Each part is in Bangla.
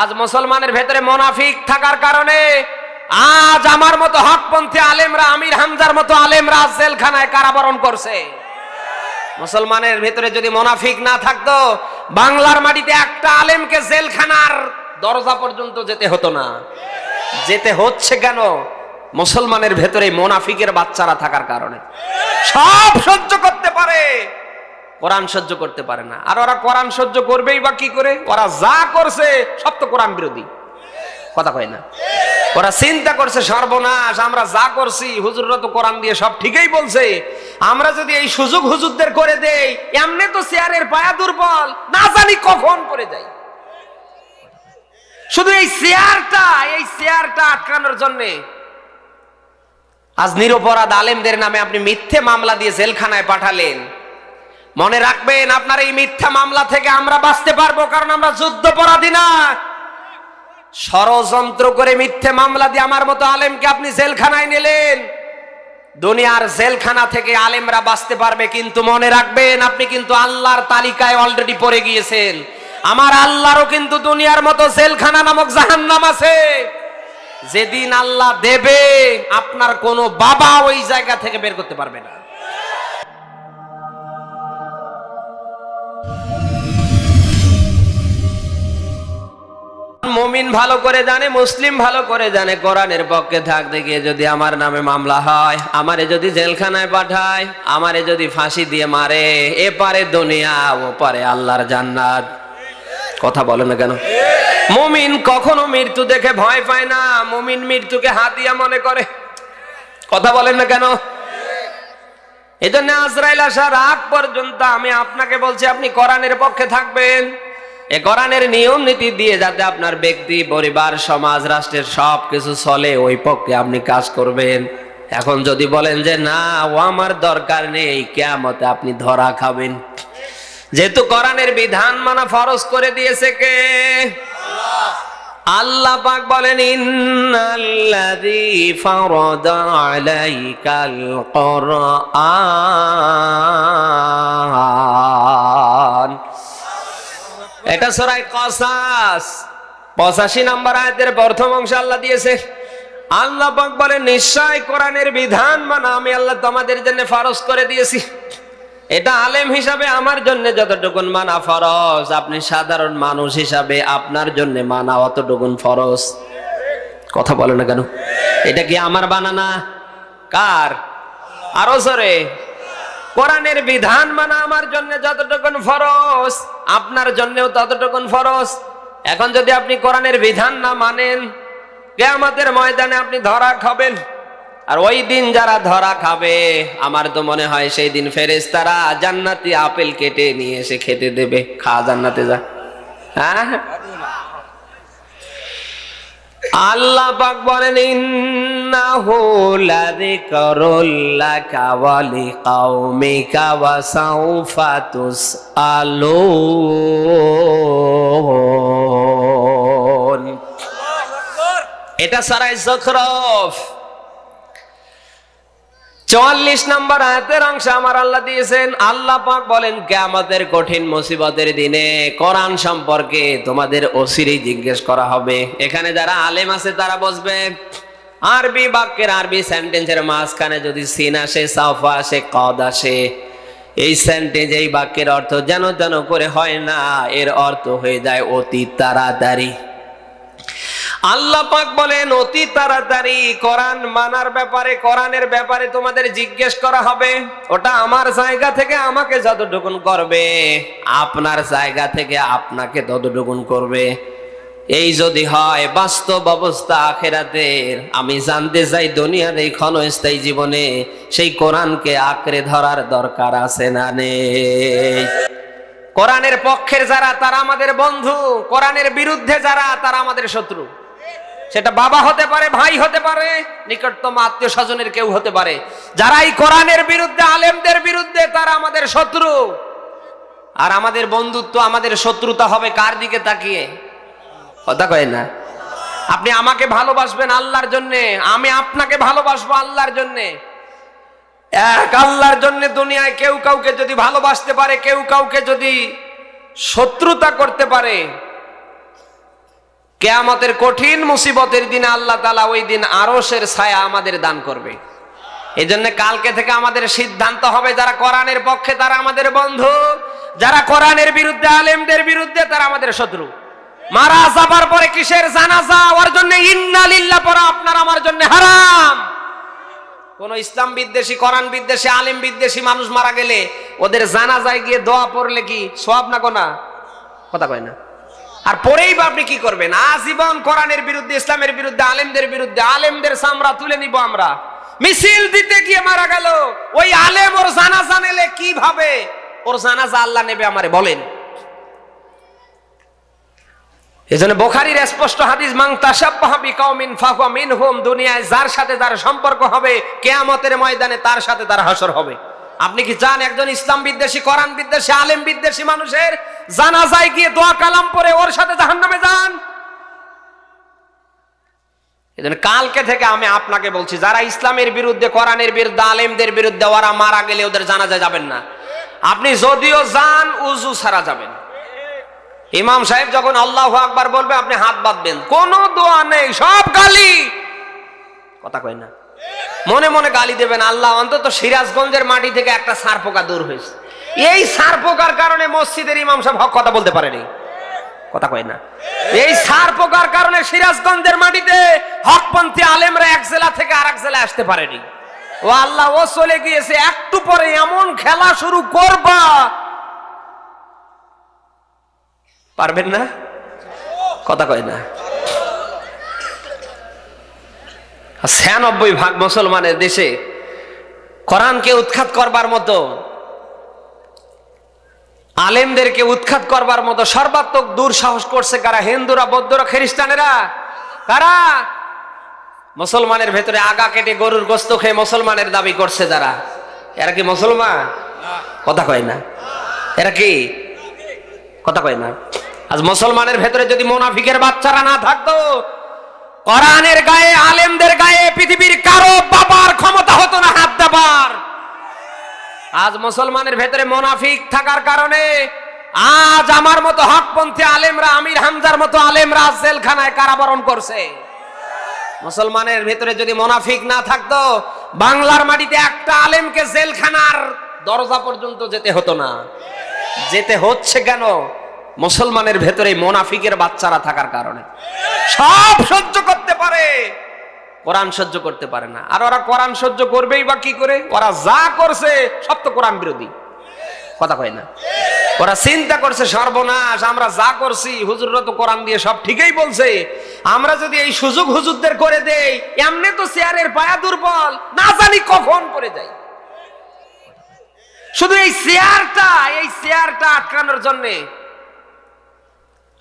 আজ মুসলমানের ভেতরে মোনাফিক থাকার কারণে আজ আমার মতো হকপন্থী আলেমরা, আমির হামজার মতো আলেমরা জেলখানায় কারাবরণ করছে। মুসলমানের ভেতরে যদি মোনাফিক না থাকতো, বাংলার মাটিতে একটা আলেমকে জেলখানার দরজা পর্যন্ত যেতে হতো না। যেতে হচ্ছে কেন? মুসলমানের ভেতরে মোনাফিকের বাচ্চারা থাকার কারণে। সব সহ্য করতে পারে। কোরআন সহ্য করতে পারে না। আর ওরা কোরআন সহ্য করবেই বা কি করে? ওরা যা করছে, সব তো কোরআন বিরোধী। কথা কয় না? ওরা চিন্তা করছে, সর্বনাশ, আমরা যা করছি, হুজুররা তো কোরআন দিয়ে সব ঠিকই বলছে। আমরা যদি এই সুযোগ হুজুরদের করে দেই, এমনি তো চেয়ারের পায়া দুর্বল, না জানি কখন করে যাই। শুধু এই চেয়ারটা এই চেয়ারটা আটকানোর জন্যে। আজ নিরপরাধ আলেমদের নামে আপনি মিথ্যে মামলা দিয়ে জেলখানায় পাঠালেন। মনে রাখবেন, আপনার এই মিথ্যা মামলা থেকে আমরা বাঁচতে পারব, কারণ আমরা যুদ্ধ যুদ্ধপরাধী না। ষড়যন্ত্র করে মিথ্যে মামলা দিয়ে আমার মতো আলেমকে আপনি জেলখানায় নিলেন। দুনিয়ার জেলখানা থেকে আলেমরা বাঁচতে পারবে, কিন্তু মনে রাখবেন, আপনি কিন্তু আল্লাহর তালিকায় অলরেডি পড়ে গিয়েছেন। আমার আল্লাহরও কিন্তু দুনিয়ার মতো জেলখানা নামক জাহান্নাম আছে। যেদিন আল্লাহ দেবে, আপনার কোনো বাবা ওই জায়গা থেকে বের করতে পারবে না। মমিন ভালো করে জানে, মুসলিম ভালো করে জানে, কোরআনের পক্ষে থাকতে গিয়ে যদি আমার নামে মামলা হয়, আমারে যদি জেলখানায় পাঠায়, আমারে যদি ফাঁসি দিয়ে মারে এপারে দুনিয়া, ও পারে আল্লাহর জান্নাত। কথা বলে না কেন? মুমিন কখনো মৃত্যু দেখে ভয় পায় না, মুমিন মৃত্যুকে হাতিয়া মনে করে। কথা বলেন না কেন? এজন্য আজরাইল আসার আগ পর্যন্ত আমি আপনাকে বলছি, আপনি কোরআনের পক্ষে থাকবেন। এ কোরআনের নিয়ম নীতি দিয়ে যাতে আপনার ব্যক্তি, পরিবার, সমাজ, রাষ্ট্রের সব কিছু চলে, ওই পক্ষে আপনি কাজ করবেন। এখন যদি বলেন যে, না, ও আমার দরকার নেই কেমতে আপনি ধরা খাবেন। যেহেতু কোরআনের বিধান মানা ফরজ করে দিয়েছে কে? আল্লাহ পাক বলেন, ইন্নাল্লাযী আলাইকাল এটা সরাই কসাস। 85 নম্বর আয়াতের প্রথম অংশ আল্লাহ দিয়েছে, আল্লাহ বলে, নিশ্চয় কোরআনের বিধান মানা আমি আল্লাহ তোমাদের জন্য ফরজ করে দিয়েছি। এটা আলেম হিসাবে আমার জন্য যতটুকুন মানা ফরজ, আপনি সাধারণ মানুষ হিসাবে আপনার জন্য মানা অতটুকুন ফরজ। কথা বলে না কেন? এটা কি আমার বানানা? কার? আরও সরে কোরআনের বিধান মানা আমার জন্য যতটুকুন ফরজ, আপনার জন্যও ততটুকুন ফরজ। এখন যদি আপনি কোরআনের বিধান না মানেন, কেয়ামতের ময়দানে আপনি ধরা খাবেন। আর ওই দিন যারা ধরা খাবে, আমার তো মনে হয় সেই দিন ফেরেস তারা জান্নাতি আপেল কেটে নিয়ে এসে খেতে দেবে। খা জান্নাতে যা। হ্যাঁ? আল্লাহ পাক বলেন ইন্নাহু লাযিকরুল লাকা ওয়া লিকাউমিকা ওয়া সাউফা তুসআলুন। এটা সারাই জখরফ। চুয়াল্লিশ নম্বর আয়াতের অংশ আমার আল্লাহ দিয়েছেন। আল্লাহ পাক বলেন, কেয়ামতের কঠিন মুসিবতের দিনে কোরআন সম্পর্কে তোমাদের অসিরেই জিজ্ঞেস করা হবে। এখানে যারা আলেম আছে, তারা বসবে। আরবি বাক্যের আরবি সেন্টেন্সের মাঝখানে যদি সিন আসে, সাফা আসে, কদ আসে, এই সেন্টেন্স, এই বাক্যের অর্থ যেন যেন করে হয় না। এর অর্থ হয়ে যায় অতি তাড়াতাড়ি। আল্লাহ পাক বলেন, অতি তাড়াতাড়ি কোরআন মানার ব্যাপারে, কোরআনের ব্যাপারে তোমাদের জিজ্ঞেস করা হবে। ওটা আমার জায়গা থেকে আমাকে যতটুকুন করবে, আপনার জায়গা থেকে আপনাকে ততটুকুন করবে। এই যদি হয়, বাস্তব অবস্থা আখেরাতের। আমি জানতে চাই, দুনিয়ার এই ক্ষণস্থায়ী জীবনে সেই কোরআনকে আঁকড়ে ধরার দরকার আছে না নেই। কোরআনের পক্ষের যারা, তারা আমাদের বন্ধু। কোরআনের বিরুদ্ধে যারা, তারা আমাদের শত্রু। সেটা বাবা হতে পারে, ভাই হতে পারে, নিকটতম আত্মীয় স্বজনের কেউ হতে পারে। যারা এই কোরআনের বিরুদ্ধে, আলেমদের বিরুদ্ধে, তারা আমাদের শত্রু। আর আমাদের বন্ধুত্ব, আমাদের শত্রুতা হবে কার দিকে তাকিয়ে? কথা কয় না। আপনি আমাকে ভালোবাসবেন আল্লাহর জন্যে, আমি আপনাকে ভালোবাসবো আল্লাহর জন্যে। এক আল্লাহর জন্য দুনিয়ায় কেউ কাউকে যদি ভালোবাসতে পারে, কেউ কাউকে যদি শত্রুতা করতে পারে কেয়ামতের কঠিন মুসিবতের দিনে আল্লাহ তালা ওই দিন আরসের ছায়া আমাদের দান করবে। এই জন্য কালকে থেকে আমাদের সিদ্ধান্ত হবে যারা কোরআনের পক্ষে তারা আমাদের বন্ধু, যারা কোরআনের বিরুদ্ধে, আলেমদের বিরুদ্ধে তারা আমাদের শত্রু। মারা যাবার পরে কিসের জানাজা? ওর জন্য ইন্না লিল্লাহ পড়া আপনার আমার জন্য হারাম। কোন ইসলাম বিদ্বেষী, কোরআন বিদ্বেষী, আলেম বিদ্বেষী মানুষ মারা গেলে ওদের জানাজায় গিয়ে দোয়া পড়লে কি সব না কোনা কথা কয় না। আর পরেই বা আপনি কি করবেন? আজীবন কোরআনের বিরুদ্ধে, ইসলামের বিরুদ্ধে, আলেমদের বিরুদ্ধে, আলেমদের সামরা তুলে নিব আমরা। মিছিল দিতে গিয়ে মারা গেল। ওই আলেম ওর জানাজা নিলে কীভাবে? ওর জানাজা আল্লাহ নেবে আমারে, বলেন। এজন্য বোখারির স্পষ্ট হাদিস মাং তাসাব্বাহা বিকাউমিন ফাহুয়া দুনিয়ায় যার সাথে যার সম্পর্ক হবে, কেয়ামতের ময়দানে তার সাথে তার হাসর হবে। আপনি কি চান একজন ইসলাম বিদ্বেষী, কোরআন বিদ্বেষী, আলেম বিদ্বেষী মানুষের জানাজায় গিয়ে দোয়া কালাম পরে ওর সাথে জাহান্নামে যান। এজন্য কালকে থেকে আমি আপনাকে বলছি, যারা ইসলামের বিরুদ্ধে, কোরআনের বিরুদ্ধে, আলেমদের বিরুদ্ধে ওরা মারা গেলে ওদের জানাজা যাবেন না। আপনি যদিও যান, উজু ছাড়া যাবেন। ইমাম সাহেব যখন আল্লাহ আকবার বলবে, আপনি হাত বাঁধবেন। কোনো দোয়া নেই, সব গালি। কথা কয় না? মনে মনে গালি দেবেন। আল্লাহ অন্তত সিরাজগঞ্জের মাটি থেকে একটা সার পোকা দূর হয়েছে। এই সার পোকার কারণে মসজিদের ইমাম সাহেব হক কথা বলতে পারেনি। কথা কয় না। এই সার পোকার কারণে সিরাজগঞ্জের মাটিতে হকপন্থী আলেমরা এক জেলা থেকে আর এক জেলায় আসতে পারেনি। ও আল্লাহ, ও চলে গিয়েছে, একটু পরে এমন খেলা শুরু করবা। পারবেন না? কথা কয় না। ছিয়ানব্বই ভাগ মুসলমানের দেশে কোরআনকে উৎখাত করবার মতো আলেমদেরকে উৎখাত করবার মতো সর্বাত্মক দূর সাহস করছে কারা? হিন্দুরা, বৌদ্ধরা, খ্রিস্টানেরা? কারা? মুসলমানের ভেতরে আগা কেটে গরুর গোস্ত খেয়ে মুসলমানের দাবি করছে যারা। এরা কি মুসলমান? কথা কয় না। এরা কি? কথা কয় না। আজ মুসলমানের ভেতরে যদি মোনাফিকের বাচ্চারা না থাকতো, কোরআনের গায়ে, আলেমদের গায়ে, পৃথিবীর কারও বাবার ক্ষমতা হতো না। আজ মুসলমানের ভেতরে মোনাফিক থাকার কারণে আজ আমার মতো হকপন্থী আলেমরা, আমির হামজার মতো আলেমরা জেলখানায় কারাবরণ করছে। মুসলমানের ভেতরে যদি মোনাফিক না থাকতো, বাংলার মাটিতে একটা আলেমকে জেলখানার দরজা পর্যন্ত যেতে হতো না। যেতে হচ্ছে কেন? মুসলমানের ভেতরে মোনাফিকের বাচ্চারা থাকার কারণে। সব সহ্য করতে পারে। কোরআন সহ্য করতে পারে না। আর ওরা কোরআন সহ্য করবেই বা কি করে? ওরা যা করছে, সব তো কোরআন বিরোধী। কথা কয় না? ওরা চিন্তা করছে, সর্বনাশ, আমরা যা করছি, হুজুররা তো কোরআন দিয়ে সব ঠিকই বলছে। আমরা যদি এই সুযোগ হুজুরদের করে দেই, এমনি তো চেয়ারের পায়া দুর্বল, না জানি কখন করে যাই শুধু এই চেয়ারটা এই চেয়ারটা আটকানোর জন্যে।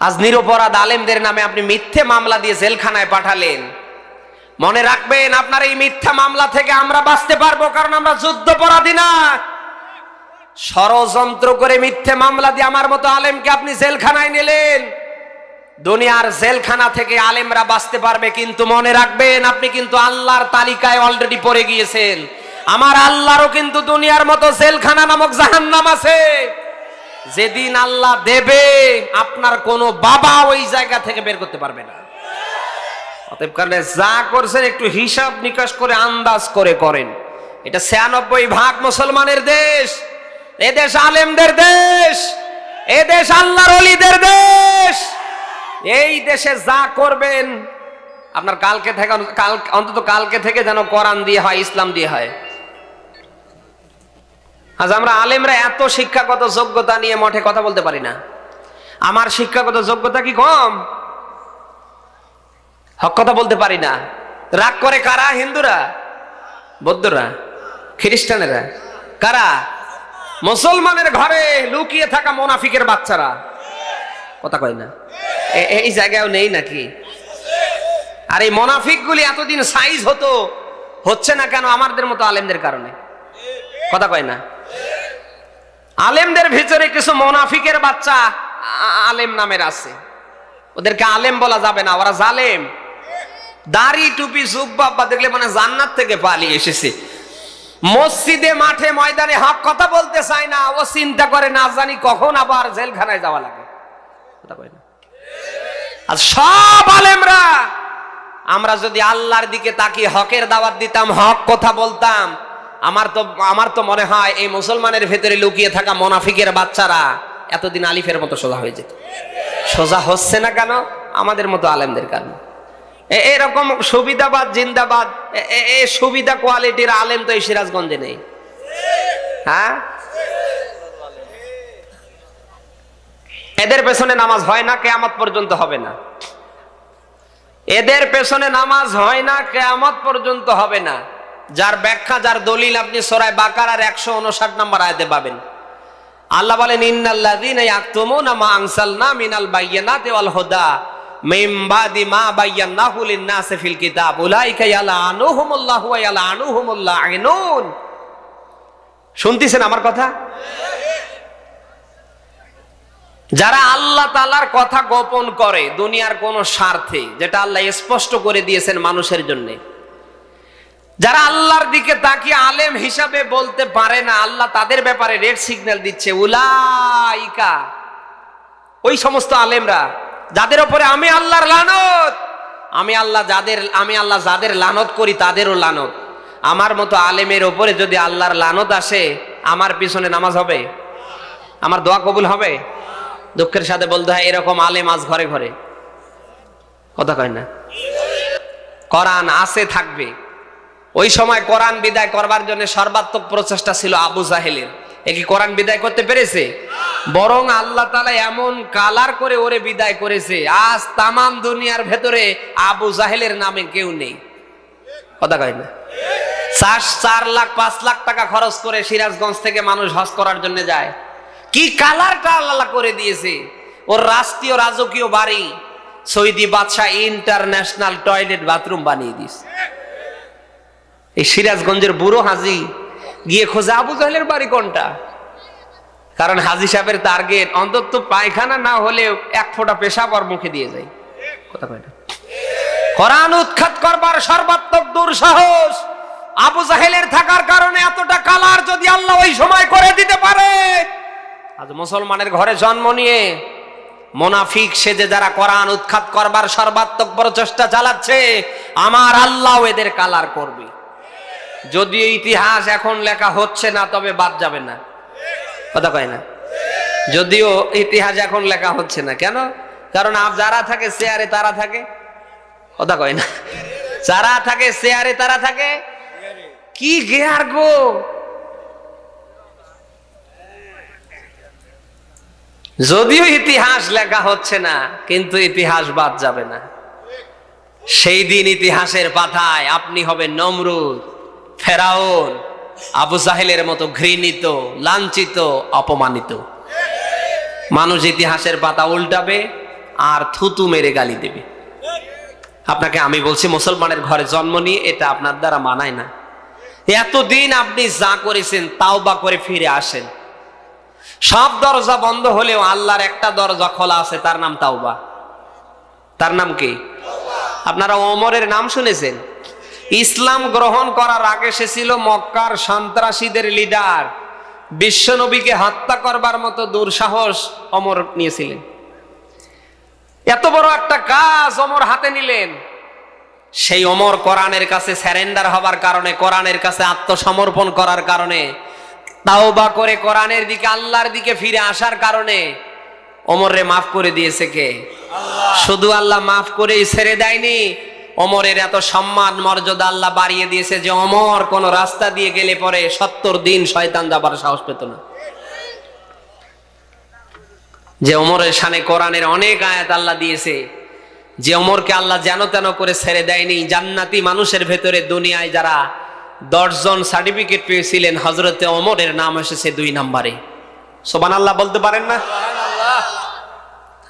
আজ নিরপরাধ আলেমদের নামে আপনি মিথ্যে মামলা দিয়ে জেলখানায় পাঠালেন। মনে রাখবেন, আপনার এই মিথ্যা মামলা থেকে আমরা বাঁচতে পারব, কারণ আমরা যুদ্ধ যুদ্ধপরাধী না। ষড়যন্ত্র করে মিথ্যে মামলা দিয়ে আমার মতো আলেমকে আপনি জেলখানায় নিলেন। দুনিয়ার জেলখানা থেকে আলেমরা বাঁচতে পারবে, কিন্তু মনে রাখবেন, আপনি কিন্তু আল্লাহর তালিকায় অলরেডি পড়ে গিয়েছেন। আমার আল্লাহরও কিন্তু দুনিয়ার মতো জেলখানা নামক জাহান্নাম আছে। যেদিন আল্লাহ দেবে, আপনার কোনো বাবা ওই জায়গা থেকে বের করতে পারবে না। অতএব কারণে যা করছেন একটু হিসাব নিকাশ করে, আন্দাজ করে করেন। এটা ছিয়ানব্বই ভাগ মুসলমানের দেশ, এ দেশ আলেমদের দেশ, এ দেশ আল্লাহর অলিদের দেশ। এই দেশে যা করবেন, আপনার কালকে থেকে, কাল, অন্তত কালকে থেকে যেন কোরআন দিয়ে হয়, ইসলাম দিয়ে হয়। আজ আমরা আলেমরা এত শিক্ষাগত যোগ্যতা নিয়ে মঠে কথা বলতে পারি না। আমার শিক্ষাগত যোগ্যতা কি কম? হক কথা বলতে পারি না। রাগ করে কারা হিন্দুরা? বৌদ্ধরা? খ্রিস্টানেরা? কারা? মুসলমানের ঘরে লুকিয়ে থাকা মোনাফিকের বাচ্চারা? কথা কয় না। এই জায়গায় নেই নাকি? আর এই মোনাফিক গুলি এতদিন সাইজ হতো, হচ্ছে না কেন আমাদের মতো আলেমদের কারণে? কথা কয় না। আলেমদের ভিতরে কিছু মোনাফিকের বাচ্চা আলেম নামের আছে। ওদেরকে আলেম বলা যাবে না, ওরা জালেম। দাড়ি, টুপি জুব্বা দেখলে মানে জান্নাত থেকে পালিয়ে এসেছে। মসজিদে, মাঠে, ময়দানে হক কথা বলতে চায় না, ও চিন্তা করে না, জানি কখন আবার জেলখানায় যাওয়া লাগে। আর সব আলেমরা, আমরা যদি আল্লাহর দিকে তাকিয়ে হকের দাওয়াত দিতাম, হক কথা বলতাম, আমার তো আমার তো মনে হয় এই মুসলমানের ভেতরে লুকিয়ে থাকা মোনাফিকের বাচ্চারা এতদিন আলিফের মতো সোজা হয়ে যেত। সোজা হচ্ছে না কেন? আমাদের মতো আলেমদের কারণে। এরকম সুবিধাবাদ, জিন্দাবাদ, এ- সুবিধা কোয়ালিটির আলেম তো এই সিরাজগঞ্জে নেই। হ্যাঁ? এদের পেছনে নামাজ হয় না, কেয়ামত পর্যন্ত হবে না। এদের পেছনে নামাজ হয় না, কেয়ামত পর্যন্ত হবে না। যার ব্যাখ্যা, যার দলিল আপনি সরাই বাকার আর একশো উনষাট নম্বর আয়তে পাবেন। আল্লাহ বলেন, ইন্নাল্লাযীনা ইয়াকতুমুনা মা আনসালনা মিনাল বায়্যিনাতি ওয়াল হুদা। মিন বাদি মা বায়্যানাহু লিন-নাসি ফিল কিতাব। উলাইকা ইয়ালআনুহুমুল্লাহু ওয়া ইয়ালআনুহুমুল লাঈনুন শুনতেছেন আমার কথা? যারা আল্লাহ তালার কথা গোপন করে, দুনিয়ার কোন স্বার্থে, যেটা আল্লাহ স্পষ্ট করে দিয়েছেন মানুষের জন্য। যারা আল্লাহর দিকে তাকিয়ে আলেম হিসাবে বলতে পারে না, আল্লাহ তাদের ব্যাপারে রেড সিগন্যাল দিচ্ছে। উলাইকা, ওই সমস্ত আলেমরা যাদের ওপরে আমি আল্লাহর লানত, আমি আল্লাহ যাদের, আমি আল্লাহ যাদের লানত করি তাদেরও লানত। আমার মতো আলেমের ওপরে যদি আল্লাহর লানত আসে, আমার পিছনে নামাজ হবে? আমার দোয়া কবুল হবে? দুঃখের সাথে বলতে হয়, এরকম আলেম আজ ঘরে ঘরে। কথা কয় না? কোরআন আছে, থাকবে। ওই সময় কোরআন বিদায় করবার জন্য সর্বাত্মক প্রচেষ্টা ছিল আবু জাহেলের। এ কি কোরআন বিদায় করতে পেরেছে? বরং আল্লাহ তালা এমন কালার করে ওরে বিদায় করেছে। আজ তামাম দুনিয়ার ভেতরে আবু জাহেলের নামে কেউ নেই। কথা কয় না? চার চার লাখ, পাঁচ লাখ টাকা খরচ করে সিরাজগঞ্জ থেকে মানুষ হজ করার জন্য যায়। কি কালারটা আল্লাহ করে দিয়েছে? ওর রাষ্ট্রীয় রাজকীয় বাড়ি সৌদি বাদশাহ ইন্টারন্যাশনাল টয়লেট বাথরুম বানিয়ে দিয়েছে। এই সিরাজগঞ্জের বুড়ো হাজি গিয়ে খোঁজে আবু জাহেলের বাড়ি কোনটা? কারণ হাজি সাহেবের টার্গেট, অন্তত পায়খানা না হলেও এক ফোঁটা পেশাব ওর মুখে দিয়ে যায়। কথা কয় না? কোরআন উৎখাত করবার সর্বাত্মক দুঃসাহস আবু জাহেলের থাকার কারণে এতটা কালার যদি আল্লাহ ওই সময় করে দিতে পারে। আজ মুসলমানের ঘরে জন্ম নিয়ে মোনাফিক সেজে যারা কোরআন উৎখাত করবার সর্বাত্মক প্রচেষ্টা চালাচ্ছে, আমার আল্লাহ এদের কালার করবে। যদিও ইতিহাস এখন লেখা হচ্ছে না, তবে বাদ যাবে না। কথা কয় না? যদিও ইতিহাস এখন লেখা হচ্ছে না, কেন? কারণ যারা থাকে চেয়ারে তারা থাকে। কথা কয় না? যারা থাকে চেয়ারে তারা থাকে। কি গেয়ার গো? যদিও ইতিহাস লেখা হচ্ছে না, কিন্তু ইতিহাস বাদ যাবে না। সেই দিন ইতিহাসের পাতায় আপনি হবেন নমরুদ। ফেরাউন, আবু জাহেলের মতো ঘৃণিত, লাঞ্ছিত, অপমানিত। মানুষ ইতিহাসের পাতা উল্টাবে আর থুতু মেরে গালি দেবে। আপনাকে আমি বলছি, মুসলমানের ঘরে জন্ম নিয়ে এটা আপনার দ্বারা মানায় না। এতদিন আপনি যা করেছেন তাও বা করে ফিরে আসেন। সব দরজা বন্ধ হলেও আল্লাহর একটা দরজা খোলা আছে, তার নাম তাওবা। তার নাম কি? আপনারা অমরের নাম শুনেছেন? ইসলাম গ্রহণ করার আগে সে ছিল মক্কার সন্ত্রাসীদের লিডার। বিশ্বনবীকে হত্যা করবার মতো দুঃসাহস অমর নিয়েছিলেন। এত বড় একটা কাজ অমর হাতে নিলেন। সেই অমর কোরআনের কাছে স্যারেন্ডার হবার কারণে কোরআনের কাছে আত্মসমর্পণ করার কারণে তাও বা করে কোরআনের দিকে আল্লাহর দিকে ফিরে আসার কারণে অমররে মাফ করে দিয়েছে কে? শুধু আল্লাহ মাফ করেই ছেড়ে দেয়নি অমরের এত সম্মান, মর্যাদা আল্লাহ বাড়িয়ে দিয়েছে যে অমর কোন রাস্তা দিয়ে গেলে পরে সত্তর দিন শয়তান যাবার সাহস পেত না। যে অমরের সানে কোরআনের অনেক আয়াত আল্লাহ দিয়েছে, যে অমরকে আল্লাহ যেন তেন করে ছেড়ে দেয়নি, জান্নাতি মানুষের ভেতরে দুনিয়ায় যারা দশজন সার্টিফিকেট পেয়েছিলেন হজরতে অমরের নাম এসেছে দুই নাম্বারে। সোবান আল্লাহ বলতে পারেন না?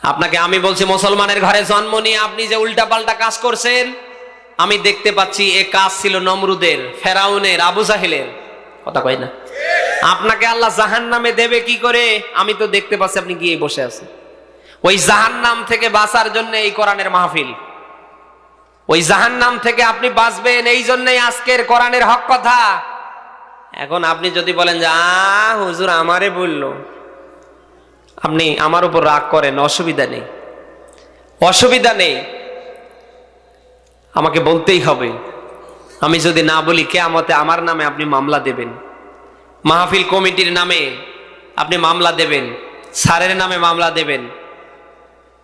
আপনাকে আমি বলছি, মুসলমানের ঘরে জন্ম নিয়ে আপনি যে উল্টা পাল্টা কাজ করছেন, আমি দেখতে পাচ্ছি এ কাজ ছিল নমরুদের, ফেরাউনের, আবু জাহেলের। কথা কয় না? আপনাকে আল্লাহ জাহান নামে দেবে কি করে? আমি তো দেখতে পাচ্ছি আপনি গিয়ে বসে আছেন। ওই জাহান নাম থেকে বাঁচার জন্য এই কোরআনের মাহফিল। ওই জাহান নাম থেকে আপনি বাঁচবেন, এই জন্যই আজকের কোরআনের হক কথা। এখন আপনি যদি বলেন যে আ হুজুর, আমারে বলল। আপনি আমার উপর রাগ করেন, অসুবিধা নেই। অসুবিধা নেই। আমাকে বলতেই হবে। আমি যদি না বলি, কেয়ামতে আমার নামে আপনি মামলা দেবেন। মাহফিল কমিটির নামে আপনি মামলা দেবেন। স্যারের নামে মামলা দেবেন।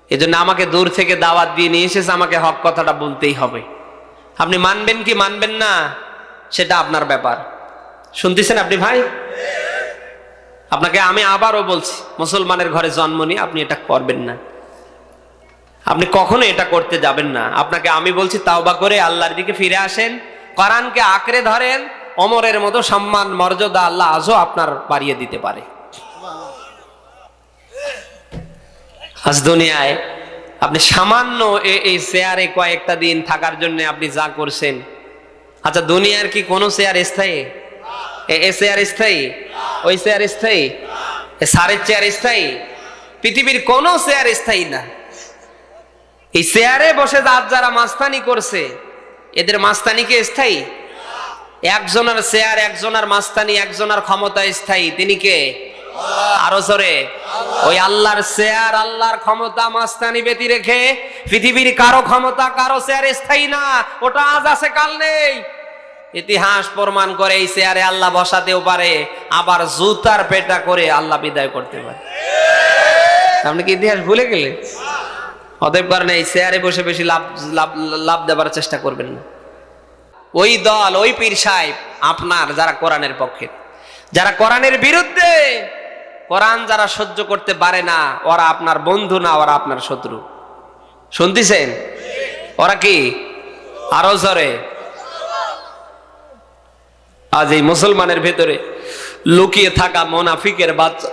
এজন্য আমাকে দূর থেকে দাওয়াত দিয়ে নিয়ে এসেছে আমাকে হক কথাটা বলতেই হবে। আপনি মানবেন কি মানবেন না, সেটা আপনার ব্যাপার। শুনতেছেন আপনি ভাই? আপনাকে আমি আবারও বলছি, মুসলমানের ঘরে জন্ম নিয়ে আপনি এটা করবেন না। আপনি কখনো এটা করতে যাবেন না। আপনাকে আমি বলছি, তাওবা করে আল্লাহর দিকে ফিরে আসেন, কোরআনকে আঁকড়ে ধরেন অমরের মতো সম্মান, মর্যাদা আল্লাহ আজও আপনার বাড়িয়ে দিতে পারে। আজ দুনিয়ায় আপনি সামান্য এই শেয়ারে কয়েকটা দিন থাকার জন্য আপনি যা করছেন আচ্ছা দুনিয়ার কি কোনো শেয়ার স্থায়ী? এ- চেয়ার স্থায়ী। ওই চেয়ার স্থায়ী। এ সারের চেয়ার স্থায়ী। পৃথিবীর কোনো চেয়ার স্থায়ী না। এই চেয়ারে বসে যার যারা মাস্তানি করছে, এদের মাস্তানি কি স্থায়ী? একজনের চেয়ার, একজনের মাস্তানি, একজনের ক্ষমতা স্থায়ী। তিনি কে? আরও জোরে। ওই আল্লাহর চেয়ার, আল্লাহর ক্ষমতা, মাস্তানি বেতি রেখে পৃথিবীর কারও ক্ষমতা, কারও চেয়ার স্থায়ী না। ওটা আজ আছে, কাল নেই। ইতিহাস প্রমাণ করে এই চেয়ারে আল্লাহ বসাতেও পারে আবার জুতার পেটা করে আল্লাহ বিদায় করতে পারে। আপনি কি ইতিহাস ভুলে গেলে? অতএব কারণে এই চেয়ারে বসে বেশি লাভ লাভ লাভ দেবার চেষ্টা করবেন না। ওই দল ওই পীর সাহেব আপনার যারা কোরআনের পক্ষে। যারা কোরআনের বিরুদ্ধে কোরআন যারা সহ্য করতে পারে না ওরা আপনার বন্ধু না ওরা আপনার শত্রু। শুনতেছেন? ওরা কি? আরও জরে। আজ এই মুসলমানের ভেতরে লুকিয়ে থাকা মোনাফিকের বাচ্চা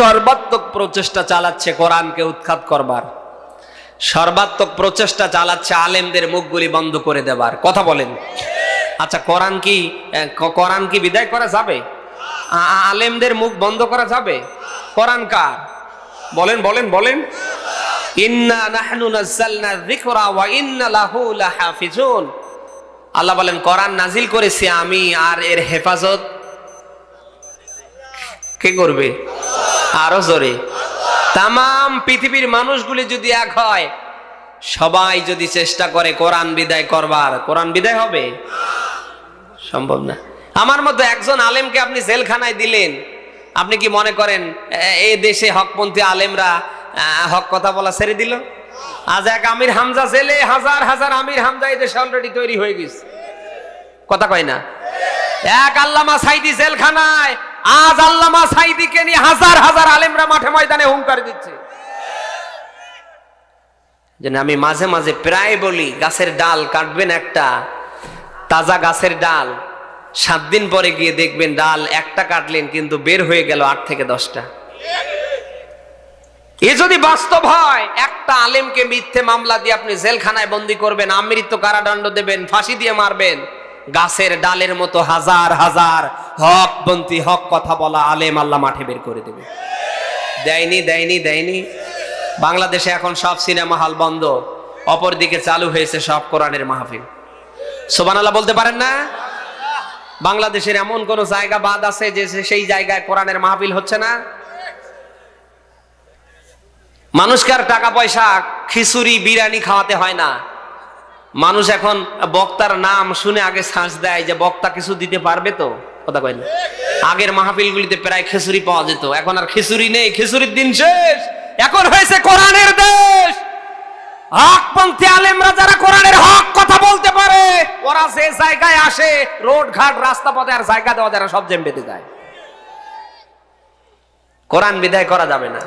সর্বাত্মক প্রচেষ্টা চালাচ্ছে কোরআনকে উৎখাত করবার। সর্বাত্মক প্রচেষ্টা চালাচ্ছে আলেমদের মুখগুলি বন্ধ করে দেবার। কথা বলেন। আচ্ছা কোরআন কি কোরআন কি বিদায় করা যাবে? আলেমদের মুখ বন্ধ করা যাবে? কোরআন কার? বলেন বলেন বলেন। ইন্না নাহনু নাযালনা যিকরা ওয়া ইন্না লাহু লাহাফিজুন। আল্লাহ বলেন, কোরআন নাজিল করেছি আমি আর এর হেফাজত কে করবে? আরও জোরে। তাম পৃথিবীর মানুষগুলি যদি এক হয়, সবাই যদি চেষ্টা করে কোরআন বিদায় করবার, কোরআন বিদায় হবে? সম্ভব না। আমার মতো একজন আলেমকে আপনি জেলখানায় দিলেন, আপনি কি মনে করেন, এ- দেশে হকপন্থী আলেমরা হক কথা বলা ছেড়ে দিল? আজ এক আমির হামজা জেলে হাজার হাজার আমির হামজা এই দেশে অলরেডি তৈরি হয়ে গেছে। কথা কয় না? এক আল্লামা সাইদি জেলখানায়, আজ আল্লামা সাইদিকে নিয়ে হাজার হাজার আলেমরা মাঠে ময়দানে হুঙ্কার দিচ্ছে। যেন আমি মাঝে মাঝে প্রায় বলি, গাছের ডাল কাটবেন একটা, তাজা গাছের ডাল, সাত দিন পরে গিয়ে দেখবেন ডাল একটা কাটলেন, কিন্তু বের হয়ে গেল আট থেকে দশটা। এ যদি বাস্তব হয়, একটা আলেমকে মিথ্যে মামলা দিয়ে আপনি জেলখানায় বন্দি করবেন, আমৃত্য কারাদণ্ড দেবেন, ফাঁসি দিয়ে মারবেন, গাছের ডালের মতো হাজার হাজার হক বন্তি, হক কথা বলা আলেম আল্লাহ মাঠে বের করে দেবে। দেয়নি দেয়নি দেয়নি। বাংলাদেশে এখন সব সিনেমা হল বন্ধ, অপরদিকে চালু হয়েছে সব কোরআনের মাহফিল। সোবান আল্লাহ বলতে পারেন না? বাংলাদেশের এমন কোন জায়গা বাদ আছে যে সেই জায়গায় কোরআনের মাহফিল হচ্ছে না? মানুষকে আর টাকা পয়সা, খিচুড়ি, বিরিয়ানি খাওয়াতে হয় না। মানুষ এখন বক্তার নাম শুনে আগে শ্বাস দেয় যে বক্তা কিছু দিতে পারবে তো? কথা কয় না আগের মাহফিলগুলিতে প্রায় খিচুড়ি পাওয়া যেত। এখন আর খিচুড়ি নেই। খিচুড়ির দিন শেষ। এখন হয়েছে কোরআনের দেশ। যারা হক কথা বলতে পারে, ওরা জায়গায় আসে, রোড ঘাট, রাস্তা পথে আর জায়গা দেওয়া সব জেম কোরআন বিদায় করা যাবে না।